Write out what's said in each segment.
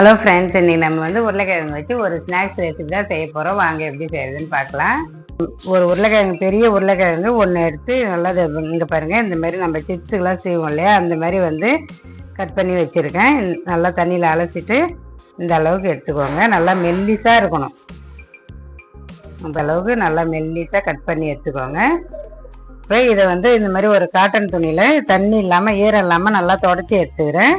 Hello friends இன்னைக்கு நம்ம வந்து உருளைக்கிழங்கு வச்சு ஒரு ஸ்நாக்ஸ் ரெசிபி தான் செய்ய போகிறோம் வாங்க எப்படி செய்யறதுன்னு பார்க்கலாம். ஒரு உருளைக்கிழங்கு பெரிய உருளைக்கிழங்கு ஒன்று எடுத்து நல்லா இங்கே பாருங்கள் இந்த மாதிரி நம்ம சிப்ஸுக்கெலாம் செய்வோம் இல்லையா? அந்த மாதிரி வந்து கட் பண்ணி வச்சுருக்கேன். நல்லா தண்ணியில் அலசிட்டு இந்த அளவுக்கு எடுத்துக்கோங்க. நல்லா மெல்லிஸாக இருக்கணும். அந்த அளவுக்கு நல்லா மெல்லிஸாக கட் பண்ணி எடுத்துக்கோங்க. இப்போ இதை வந்து இந்த மாதிரி ஒரு காட்டன் துணியில் தண்ணி இல்லாமல் ஈரம் இல்லாமல் நல்லா தொடச்சி எடுத்துக்கிறேன்.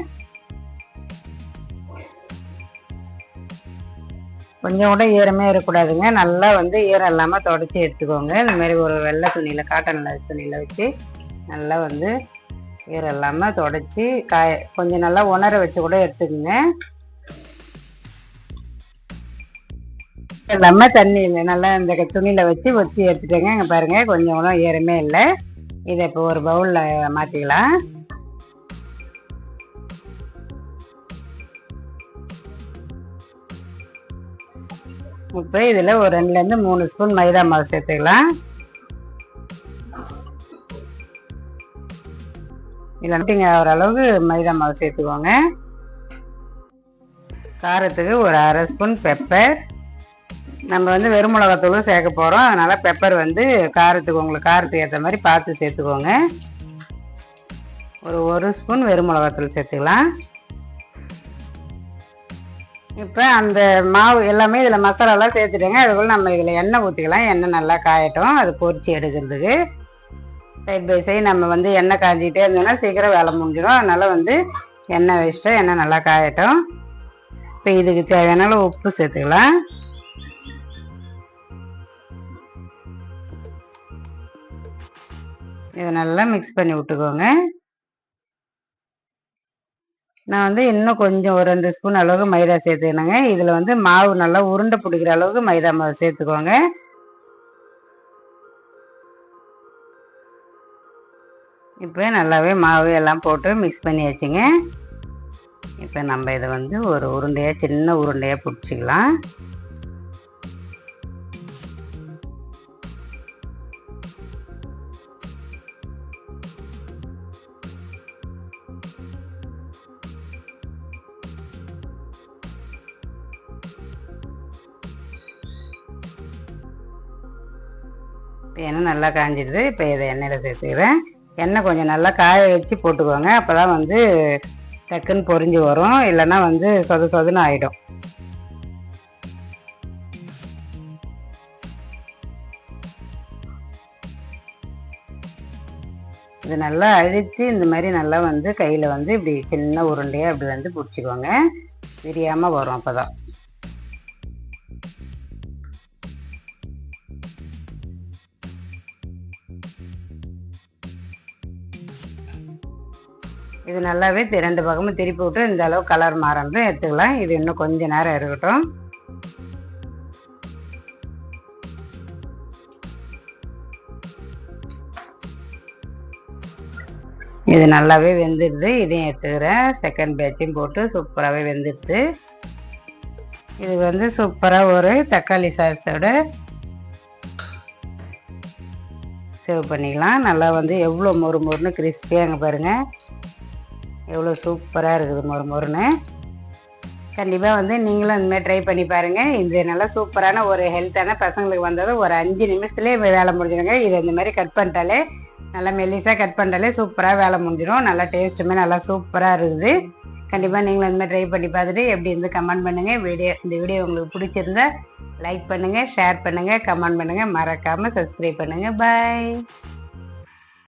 கொஞ்சம் கூட ஈரமே இருக்கக்கூடாதுங்க. நல்லா வந்து ஈரம் இல்லாமல் தொடச்சி எடுத்துக்கோங்க. இந்த மாதிரி ஒரு வெள்ளை துணியில் காட்டன் துணியில் வச்சு நல்லா வந்து ஈரம் இல்லாமல் தொடச்சி காய கொஞ்சம் நல்லா உணர வச்சு கூட எடுத்துக்கோங்க. இல்லாமல் தண்ணியில் நல்லா இந்த துணியில் வச்சு ஒத்தி எடுத்துட்டேங்க. இங்கே பாருங்கள் கொஞ்சம் கூட ஈரமே இல்லை. இதை இப்போ ஒரு பவுலில் மாற்றிக்கலாம் இப்போ இதில் ஒரு ரெண்டுலேருந்து மூணு ஸ்பூன் மைதா மாவு சேர்த்துக்கலாம். இதில் நீங்கள் ஓரளவுக்கு மைதா மாவு சேர்த்துக்கோங்க. காரத்துக்கு ஒரு அரை ஸ்பூன் பெப்பர். நம்ம வந்து வெறும் மிளகாத்தூளும் சேர்க்க போகிறோம் அதனால் பெப்பர் வந்து காரத்துக்கு உங்களுக்கு காரத்துக்கு ஏற்ற மாதிரி பார்த்து சேர்த்துக்கோங்க. ஒரு ஒரு ஸ்பூன் வெறும் மிளகாத்தூள் சேர்த்துக்கலாம். இப்போ அந்த மாவு எல்லாமே இதில் மசாலாலாம் சேர்த்துட்டேங்க. அதுக்குள்ள நம்ம இதில் எண்ணெய் ஊற்றிக்கலாம் எண்ணெய் நல்லா காயட்டும். அது பொறிச்சு எடுக்கிறதுக்கு. சைட் பை சைடு நம்ம வந்து எண்ணெய் காஞ்சிக்கிட்டே இருந்தோம்னா சீக்கிரம் வேலை முடிஞ்சிடும். அதனால் வந்து எண்ணெய் வச்சுட்டு எண்ணெய் நல்லா காயட்டும். இப்போ இதுக்கு தேவையான உப்பு சேர்த்துக்கலாம். இதை நல்லா மிக்ஸ் பண்ணி விட்டுக்கோங்க. நான் வந்து இன்னும் கொஞ்சம் ஒரு ரெண்டு ஸ்பூன் அளவுக்கு மைதா சேர்த்துக்கணுங்க. இதில் வந்து மாவு நல்லா உருண்டை பிடிக்கிற அளவுக்கு மைதா மாவு சேர்த்துக்கோங்க. இப்போ நல்லாவே மாவு எல்லாம் போட்டு மிக்ஸ் பண்ணி வச்சுங்க. இப்போ நம்ம இதை வந்து ஒரு உருண்டையாக சின்ன உருண்டையாக பிடிச்சிக்கலாம். இப்போ எண்ணெய் நல்லா காஞ்சிடுது. இப்போ இதை எண்ணெயில் சேர்த்துக்கிறேன். எண்ணெய் கொஞ்சம் நல்லா காய வச்சு போட்டுக்கோங்க. அப்போ தான் வந்து டக்குன்னு பொரிஞ்சு வரும். இல்லைன்னா வந்து சொத சொதுன்னு ஆகிடும் இது நல்லா அழுத்தி இந்த மாதிரி நல்லா வந்து கையில் வந்து இப்படி சின்ன உருண்டையாக இப்படி வந்து பிடிச்சிக்கோங்க. விரியாமல் வரும் அப்போ தான் இது நல்லாவே ரெண்டு பக்கமும் திருப்பி விட்டு இந்த அளவு கலர் மாறணும் எடுத்துக்கலாம். இது இன்னும் கொஞ்ச நேரம் இருக்கட்டும். இது நல்லாவே வெந்துடுது. இதையும் எடுத்துக்கிறேன். செகண்ட் பேட்சையும் போட்டு சூப்பராகவே வெந்துடுது. இது வந்து சூப்பராக ஒரு தக்காளி சாஸோட சேவ் பண்ணிக்கலாம். நல்லா வந்து எவ்வளோ மொறு மொறுன்னு கிறிஸ்பியாக பாருங்கள் எவ்வளோ சூப்பராக இருக்குது மொறு மொறுன்னு. கண்டிப்பாக வந்து நீங்களும் இந்தமாதிரி ட்ரை பண்ணி பாருங்கள் இது நல்லா சூப்பரான ஒரு ஹெல்த்தான பசங்களுக்கு வந்தது. ஒரு அஞ்சு நிமிஷத்துலேயே வேலை முடிஞ்சிடுங்க இது இந்த மாதிரி கட் பண்ணிட்டாலே நல்லா மெல்லிஸாக கட் பண்ணிட்டாலே சூப்பராக வேலை முடிஞ்சிடும் நல்லா டேஸ்ட்டுமே நல்லா சூப்பராக இருக்குது. கண்டிப்பாக நீங்களும் இந்தமாதிரி ட்ரை பண்ணி பார்த்துட்டு எப்படி இருந்து கமெண்ட் பண்ணுங்கள் வீடியோ இந்த வீடியோ உங்களுக்கு பிடிச்சிருந்தா லைக் பண்ணுங்கள் ஷேர் பண்ணுங்கள் கமெண்ட் பண்ணுங்கள் மறக்காமல் சப்ஸ்கிரைப் பண்ணுங்கள் பாய்